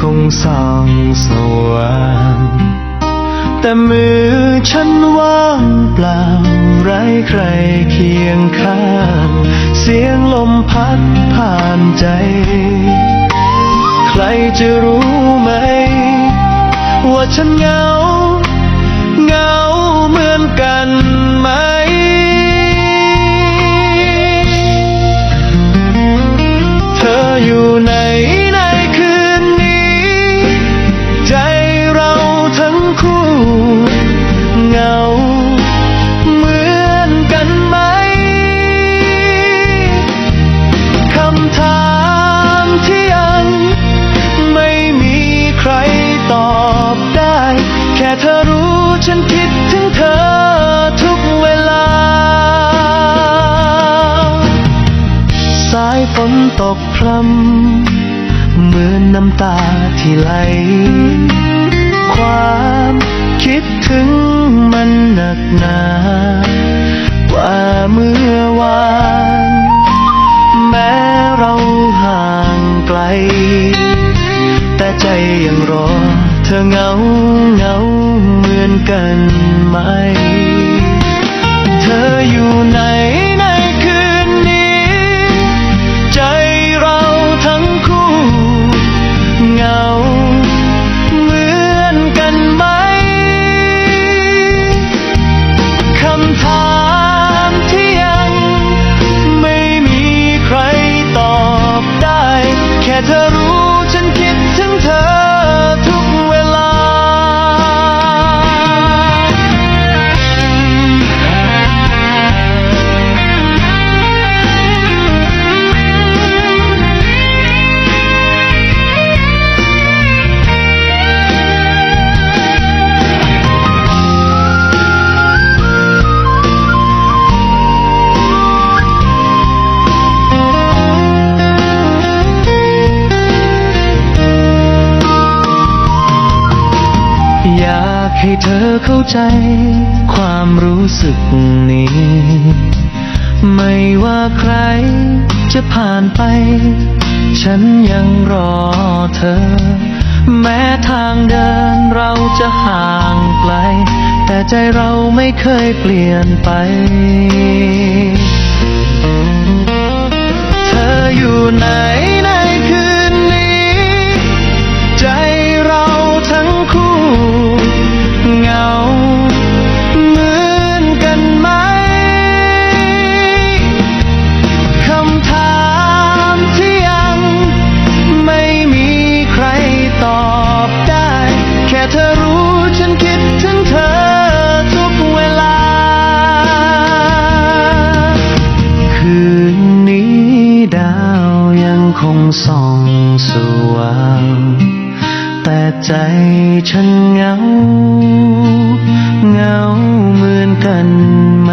คงส่องสว่างแต่มือฉันว่างเปล่าไร้ใครเคียงข้าง เสียงลมพัดผ่านใจ ใครจะรู้ไหม ว่าฉันเหงา ฉันคิดถึงเธอทุกเวลา สายฝนตกพรำเหมือนน้ำตาที่ไหล ความคิดถึงมันหนักหนากว่าเมื่อวาน แม้เราห่างไกล แต่ใจยังรอเธอเหงาเหงา อนกันไหม อยากให้เธอเข้าใจ ความรู้สึกนี้ ไม่ว่าใครจะผ่านไป ฉันยังรอเธอ แม้ทางเดินเราจะห่างไกล แต่ใจเราไม่เคยเปลี่ยนไป คงส่องสว่างแต่ใจฉันเหงา เหงาเหมือนกันไหม